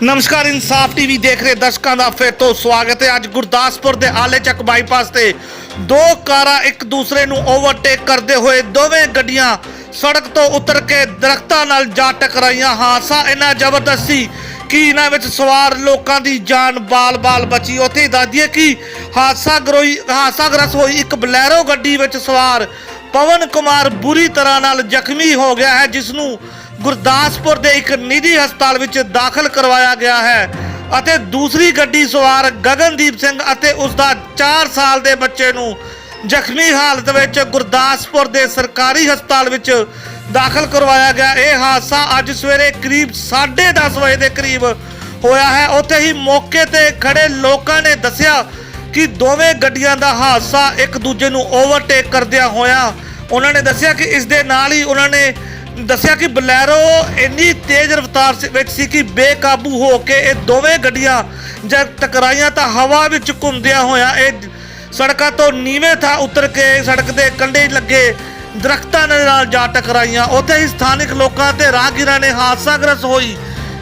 ਨਮਸਕਾਰ, ਇਨਸਾਫ ਟੀਵੀ ਦੇਖ ਰਹੇ ਦਰਸ਼ਕਾਂ ਦਾ ਫਿਰ ਤੋਂ ਸਵਾਗਤ ਹੈ। ਅੱਜ ਗੁਰਦਾਸਪੁਰ ਦੇ ਆਲੇ ਚੱਕ ਬਾਈਪਾਸ ਤੇ ਦੋ ਕਾਰਾਂ ਇੱਕ ਦੂਸਰੇ ਨੂੰ ਓਵਰਟੇਕ ਕਰਦੇ ਹੋਏ ਦੋਵੇਂ ਗੱਡੀਆਂ ਸੜਕ ਤੋਂ ਉਤਰ ਕੇ ਦਰਖਤਾਂ ਨਾਲ ਜਾ ਟਕਰਾਈਆਂ। ਹਾਦਸਾ ਇੰਨਾ ਜ਼ਬਰਦਸਤ ਸੀ ਕਿ ਇਹਨਾਂ ਵਿੱਚ ਸਵਾਰ ਲੋਕਾਂ ਦੀ ਜਾਨ ਬਾਲ-ਬਾਲ ਬਚੀ। ਉੱਥੇ ਹੀ ਦੱਸ ਕਿ ਹਾਦਸਾ ਗਰੋਈ ਹਾਦਸਾ ਹਾਦਸਾਗ੍ਰਸਤ ਹੋਈ ਇੱਕ ਬਲੈਰੋ ਗੱਡੀ ਵਿੱਚ ਸਵਾਰ ਪਵਨ ਕੁਮਾਰ ਬੁਰੀ ਤਰ੍ਹਾਂ ਨਾਲ ਜ਼ਖਮੀ ਹੋ ਗਿਆ ਹੈ, ਜਿਸ ਨੂੰ ਗੁਰਦਾਸਪੁਰ ਦੇ ਇੱਕ ਨਿੱਜੀ ਹਸਪਤਾਲ ਵਿੱਚ ਦਾਖਲ ਕਰਵਾਇਆ ਗਿਆ ਹੈ ਅਤੇ ਦੂਸਰੀ ਗੱਡੀ ਸਵਾਰ ਗਗਨਦੀਪ ਸਿੰਘ ਅਤੇ ਉਸ ਦਾ 4 ਸਾਲ ਦੇ ਬੱਚੇ ਨੂੰ ਜ਼ਖਮੀ ਹਾਲਤ ਵਿੱਚ ਗੁਰਦਾਸਪੁਰ ਦੇ ਸਰਕਾਰੀ ਹਸਪਤਾਲ ਵਿੱਚ ਦਾਖਲ ਕਰਵਾਇਆ ਗਿਆ। ਇਹ ਹਾਦਸਾ ਅੱਜ ਸਵੇਰੇ ਕਰੀਬ 10:30 ਵਜੇ ਦੇ ਕਰੀਬ ਹੋਇਆ ਹੈ। ਉੱਥੇ ਹੀ ਮੌਕੇ ਤੇ ਖੜੇ ਲੋਕਾਂ ਨੇ ਦੱਸਿਆ ਕਿ ਦੋਵੇਂ ਗੱਡੀਆਂ ਦਾ ਹਾਦਸਾ ਇੱਕ ਦੂਜੇ ਨੂੰ ਓਵਰਟੇਕ ਕਰਦਿਆਂ ਹੋਇਆ ਉਹਨਾਂ ਨੇ ਦੱਸਿਆ ਕਿ ਇਸ ਦੇ ਨਾਲ ਹੀ ਉਹਨਾਂ ਨੇ ਦੱਸਿਆ ਕਿ ਬਲੈਰੋ ਇੰਨੀ ਤੇਜ਼ ਰਫ਼ਤਾਰ ਵਿੱਚ ਸੀ ਕਿ ਬੇਕਾਬੂ ਹੋ ਕੇ ਇਹ ਦੋਵੇਂ ਗੱਡੀਆਂ ਜਦ ਟਕਰਾਈਆਂ ਤਾਂ ਹਵਾ ਵਿੱਚ ਘੁੰਮਦਿਆਂ ਹੋਇਆ ਇਹ ਸੜਕਾਂ ਤੋਂ ਨੀਵੇਂ ਥਾਂ ਉਤਰ ਕੇ ਸੜਕ ਦੇ ਕੰਢੇ ਲੱਗੇ ਦਰਖਤਾਂ ਦੇ ਨਾਲ ਜਾ ਟਕਰਾਈਆਂ। ਉੱਥੇ ਹੀ ਸਥਾਨਕ ਲੋਕਾਂ ਤੇ ਰਾਹਗੀਰਾਂ ਨੇ ਹਾਦਸਾਗ੍ਰਸਤ ਹੋਈ।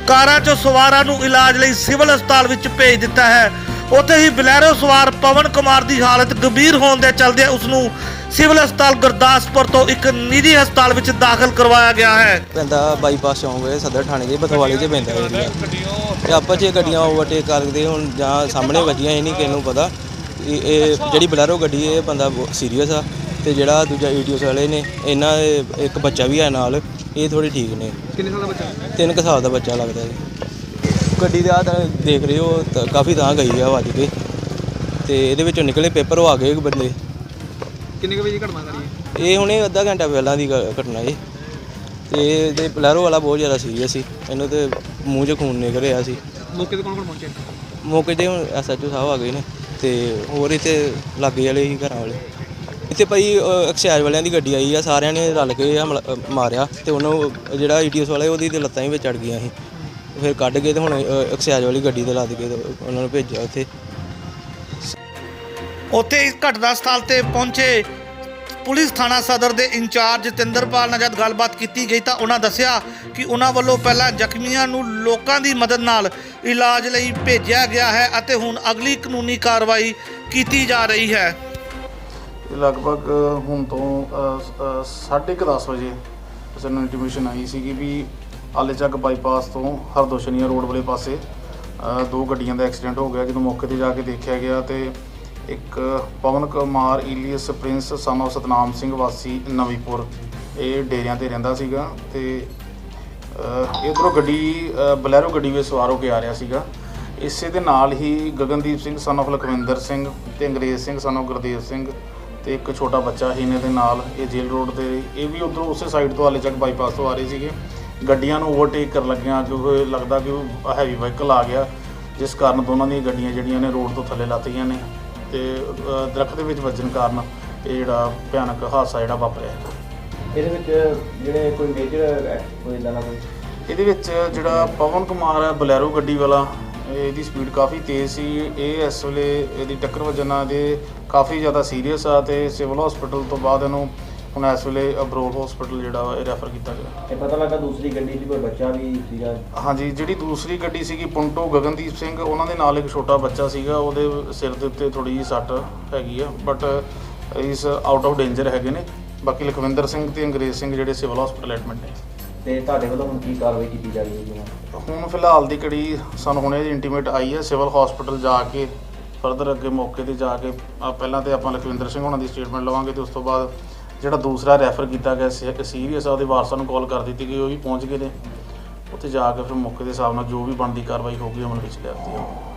ਕਾਰਾਂ 'ਚੋਂ ਸਵਾਰਾਂ ਨੂੰ ਇਲਾਜ ਲਈ ਸਿਵਲ ਹਸਪਤਾਲ ਵਿੱਚ ਭੇਜ ਦਿੱਤਾ ਹੈ। ਉੱਥੇ ਹੀ ਬਲੈਰੋ ਸਵਾਰ ਪਵਨ ਕੁਮਾਰ ਦੀ ਹਾਲਤ ਗੰਭੀਰ ਹੋਣ ਦੇ ਚਲਦੇ ਉਸ ਨੂੰ ਸਿਵਲ ਹਸਪਤਾਲ ਗੁਰਦਾਸਪੁਰ ਤੋਂ ਇੱਕ ਨਿੱਜੀ ਹਸਪਤਾਲ ਵਿੱਚ ਦਾਖਲ ਕਰਵਾਇਆ ਗਿਆ ਹੈ। ਪੈਂਦਾ ਬਾਈਪਾਸ ਚੌਂਕ ਹੈ ਸਦਰ ਥਾਣੇ ਦੇ ਬਥਵਾਲੇ 'ਚ ਪੈਂਦਾ ਏਰੀਆ ਤੇ ਆਪਾਂ 'ਚ ਇਹ ਗੱਡੀਆਂ ਓਵਰਟੇਕ ਕਰਦੇ ਹੁਣ ਜਾਂ ਸਾਹਮਣੇ ਵੱਜੀਆਂ ਇਹ ਨਹੀਂ ਕਿਸੇ ਨੂੰ ਪਤਾ। ਇਹ ਇਹ ਜਿਹੜੀ ਬਲੈਰੋ ਗੱਡੀ ਹੈ ਇਹ ਬੰਦਾ ਸੀਰੀਅਸ ਆ। ਤੇ ਜਿਹੜਾ ਦੂਜਾ ਈਟੀਓਸ ਵਾਲੇ ਨੇ ਇਹਨਾਂ ਦੇ ਇੱਕ ਬੱਚਾ ਵੀ ਹੈ ਨਾਲ ਇਹ ਥੋੜੀ ਠੀਕ ਨੇ। ਕਿੰਨੇ ਸਾਲ ਦਾ ਬੱਚਾ? ਤਿੰਨ ਕੁ ਸਾਲ ਦਾ ਬੱਚਾ ਲੱਗਦਾ ਜੀ। ਗੱਡੀ ਦਾ ਤਾਂ ਦੇਖ ਰਹੇ ਹੋ ਤਾਂ ਕਾਫੀ ਤਾਂ ਗਈ ਆ ਵੱਜ ਕੇ। ਤੇ ਇਹਦੇ ਵਿੱਚੋਂ ਨਿਕਲੇ ਪੇਪਰ ਉਹ ਆ ਗਏ ਬੰਦੇ। ਕਿੰਨੇ ਕੁ ਵਜੇ ਦੀ ਘਟਨਾ ਕਰੀ ਇਹ ਹੁਣੇ ਅੱਧਾ ਘੰਟਾ ਪਹਿਲਾਂ ਦੀ ਗ- ਘਟਨਾ ਜੀ। ਤੇ ਇਹਦੇ ਪਲੈਰੋ ਵਾਲਾ ਬਹੁਤ ਜ਼ਿਆਦਾ ਸੀਰੀਅਸ ਸੀ। ਇਹਨੂੰ ਤੇ ਮੂੰਹ 'ਚ ਖੂਨ ਨਿਕਲ ਰਿਹਾ ਸੀ। ਮੌਕੇ ਤੇ ਕੌਣ ਕੌਣ ਪਹੁੰਚੇ ਮੌਕੇ ਤੇ ਹੁਣ ਐਸਐਚਓ ਸਾਹਿਬ ਆ ਗਏ ਨੇ। ਤੇ ਹੋਰ ਇੱਥੇ ਲਾਗੇ ਵਾਲੇ ਹੀ ਘਰਾਂ ਵਾਲੇ। ਇੱਥੇ ਭਾਈ ਐਕਸਾਈਜ਼ ਵਾਲਿਆਂ ਦੀ ਗੱਡੀ ਆਈ ਆ। ਸਾਰਿਆਂ ਨੇ ਰਲ ਕੇ ਹਮਲਾ ਅ, ਮਾਰਿਆ। ਤੇ ਉਹਨੂੰ ਜਿਹੜਾ ਈਟੀਐਸ ਵਾਲਾ ਸੀ, ਉਹਦੀ ਤੇ ਲੱਤਾਂ ਹੀ ਵਿੱਚ ਅੜ ਗਈਆਂ ਸੀ। ਫਿਰ ਕੱਢ ਕੇ ਤੇ ਹੁਣ ਐਕਸਾਈਜ਼ ਵਾਲੀ ਗੱਡੀ ਤੇ ਲੱਦ ਕੇ ਤੇ ਉਹਨਾਂ ਨੂੰ ਭੇਜਿਆ ਉੱਥੇ। ਉੱਥੇ ਇਸ ਘਟਨਾ ਸਥਲ ਤੇ ਪਹੁੰਚੇ ਪੁਲਿਸ ਥਾਣਾ ਸਦਰ ਦੇ ਇੰਚਾਰਜ ਜਤਿੰਦਰਪਾਲ ਨਾਲ ਜਦ ਗੱਲਬਾਤ ਕੀਤੀ ਗਈ ਤਾਂ ਉਹਨਾਂ ਦੱਸਿਆ ਕਿ ਉਹਨਾਂ ਵੱਲੋਂ ਪਹਿਲਾਂ ਜ਼ਖਮੀਆਂ ਨੂੰ ਲੋਕਾਂ ਦੀ ਮਦਦ ਨਾਲ ਇਲਾਜ ਲਈ ਭੇਜਿਆ ਗਿਆ ਹੈ ਅਤੇ ਹੁਣ ਅਗਲੀ ਕਾਨੂੰਨੀ ਕਾਰਵਾਈ ਕੀਤੀ ਜਾ ਰਹੀ ਹੈ। ਇਹ ਲਗਭਗ ਹੁਣ ਤੋਂ ਅ, ਸ- ਅ, ਸਾਢੇ ਕੁ ਦਸ ਵਜੇ ਸਾਨੂੰ ਇੰਟੀਮੇਸ਼ਨ ਆਈ ਸੀਗੀ ਵੀ ਆਲੇਚੱਕ ਬਾਈਪਾਸ ਤੋਂ ਹਰਦੋਸ਼ਨੀਆ ਰੋਡ ਵਾਲੇ ਪਾਸੇ ਦੋ ਗੱਡੀਆਂ ਦਾ ਐਕਸੀਡੈਂਟ ਹੋ ਗਿਆ ਜਦੋਂ ਮੌਕੇ ਤੇ ਜਾ ਕੇ ਦੇਖਿਆ ਗਿਆ ਤੇ ਇੱਕ Pawan Kumar alias Prince son of Satnam Singh ਵਾਸੀ ਨਵੀਪੁਰ। ਇਹ ਡੇਰਿਆਂ ਤੇ ਰਹਿੰਦਾ ਸੀਗਾ ਤੇ ਇਧਰੋਂ ਗੱਡੀ ਬਲੈਰੋ ਗੱਡੀ ਵਿੱਚ ਸਵਾਰ ਹੋ ਕੇ ਆ ਰਿਹਾ ਸੀਗਾ। ਇਸੇ ਦੇ ਨਾਲ ਹੀ ਗਗਨਦੀਪ ਸਿੰਘ ਸਨ of ਲਖਵਿੰਦਰ ਸਿੰਘ ਤੇ ਅੰਗਰੇਜ਼ ਸਿੰਘ ਸਨ of ਗੁਰਦੇਵ ਸਿੰਘ ਤੇ ਇੱਕ ਛੋਟਾ ਬੱਚਾ ਹੀ ਇਹਨਾਂ ਦੇ ਨਾਲ। ਇਹ ਜੇਲ ਰੋਡ ਤੇ, ਇਹ ਵੀ ਉਧਰੋਂ ਉਸੇ ਸਾਈਡ ਤੋਂ ਹਾਲੇ ਚੱਕ ਬਾਈਪਾਸ ਤੋਂ ਆ ਰਹੇ ਸੀਗੇ। ਗੱਡੀਆਂ ਨੂੰ ਓਵਰਟੇਕ ਕਰਨ ਲੱਗਿਆ ਕਿਉਂਕਿ ਲੱਗਦਾ ਕਿ ਹੈਵੀ ਵਹੀਕਲ ਆ ਗਿਆ, ਜਿਸ ਕਾਰਨ ਦੋਨਾਂ ਦੀਆਂ ਗੱਡੀਆਂ ਜਿਹੜੀਆਂ ਨੇ ਰੋਡ ਤੋਂ ਥੱਲੇ ਲੱਤ ਗਈਆਂ ਨੇ। ਤੇ ਦਰਖਤ ਦੇ ਵਿੱਚ ਵੱਜਣ ਕਾਰਨ ਇਹ ਜਿਹੜਾ ਭਿਆਨਕ ਹਾਦਸਾ ਜਿਹੜਾ ਵਾਪਰਿਆ। ਹੈ ਇਹਦੇ ਵਿੱਚ ਜਿਹੜੇ ਕੋਈ ਮੇਜਰ ਕੋਈ ਇਦਾਂ ਦਾ ਕੋਈ? ਇਹਦੇ ਵਿੱਚ ਜਿਹੜਾ ਪਵਨ ਕੁਮਾਰ ਹੈ ਬਲੈਰੋ ਗੱਡੀ ਵਾਲਾ ਇਹਦੀ ਸਪੀਡ ਕਾਫੀ ਤੇਜ਼ ਸੀ। ਇਹ ਇਸ ਵੇਲੇ ਇਹਦੀ ਟੱਕਰ ਵੱਜਣ ਨਾਲ ਦੇ ਕਾਫੀ ਜ਼ਿਆਦਾ ਸੀਰੀਅਸ ਆ ਤੇ ਸਿਵਲ ਹਸਪੀਟਲ ਤੋਂ ਬਾਅਦ ਇਹਨੂੰ ਹੁਣ ਇਸ ਵੇਲੇ ਅਬਰੋਲ ਹਸਪੀਟਲ ਜਿਹੜਾ ਵਾ ਇਹ ਰੈਫਰ ਕੀਤਾ ਗਿਆ। ਇਹ ਪਤਾ ਲੱਗਾ ਦੂਸਰੀ ਗੱਡੀ 'ਚ ਕੋਈ ਬੱਚਾ ਵੀ ਸੀਗਾ? ਹਾਂਜੀ ਜਿਹੜੀ ਦੂਸਰੀ ਗੱਡੀ ਸੀਗੀ ਪੁੰਟੋ ਗਗਨਦੀਪ ਸਿੰਘ ਉਹਨਾਂ ਦੇ ਨਾਲ ਇੱਕ ਛੋਟਾ ਬੱਚਾ ਸੀਗਾ ਉਹਦੇ ਸਿਰ ਦੇ ਉੱਤੇ ਥੋੜੀ ਜਿਹੀ ਸੱਟ ਹੈਗੀ ਆ ਬਟ ਇਸ ਆਊਟ ਆਫ ਡੇਂਜਰ ਹੈਗੇ ਨੇ। ਬਾਕੀ ਲਖਵਿੰਦਰ ਸਿੰਘ ਤੇ ਅੰਗਰੇਜ਼ ਸਿੰਘ ਜਿਹੜੇ ਸਿਵਲ ਹਸਪੀਟਲ ਐਡਮਿਟ ਨੇ। ਤੇ ਤੁਹਾਡੇ ਵੱਲੋਂ ਹੁਣ ਕੀ ਕਾਰਵਾਈ ਕੀਤੀ ਜਾ ਰਹੀ ਹੈ ਜੀ ਹੁਣ? ਫਿਲਹਾਲ ਦੀ ਘੜੀ ਸਾਨੂੰ ਹੁਣੇ ਇੰਟੀਮੇਟ ਆਈ ਹੈ ਸਿਵਲ ਹਸਪੀਟਲ ਜਾ ਕੇ ਫਰਦਰ ਅੱਗੇ ਮੌਕੇ ਤੇ ਜਾ ਕੇ ਪਹਿਲਾਂ ਤੇ ਆਪਾਂ ਲਖਵਿੰਦਰ ਸਿੰਘ ਉਹਨਾਂ ਦੀ ਸਟੇਟਮੈਂਟ ਲਵਾਂਗੇ ਤੇ ਉਸ ਤੋਂ ਬਾਅਦ ਜਿਹੜਾ ਦੂਸਰਾ ਰੈਫਰ ਕੀਤਾ ਗਿਆ ਸੀਰੀਅਸ ਆ, ਉਹਦੇ ਵਾਰਸਾਂ ਨੂੰ ਕਾਲ ਕਰ ਦਿੱਤੀ ਗਈ ਉਹ ਵੀ ਪਹੁੰਚ ਗਏ ਨੇ। ਉੱਥੇ ਜਾ ਕੇ ਫਿਰ ਮੌਕੇ ਦੇ ਹਿਸਾਬ ਨਾਲ ਜੋ ਵੀ ਬਣਦੀ ਕਾਰਵਾਈ ਹੋਊਗੀ ਅਮਲ ਵਿੱਚ ਲਿਆਤੀ ਜਾਊਗੀ।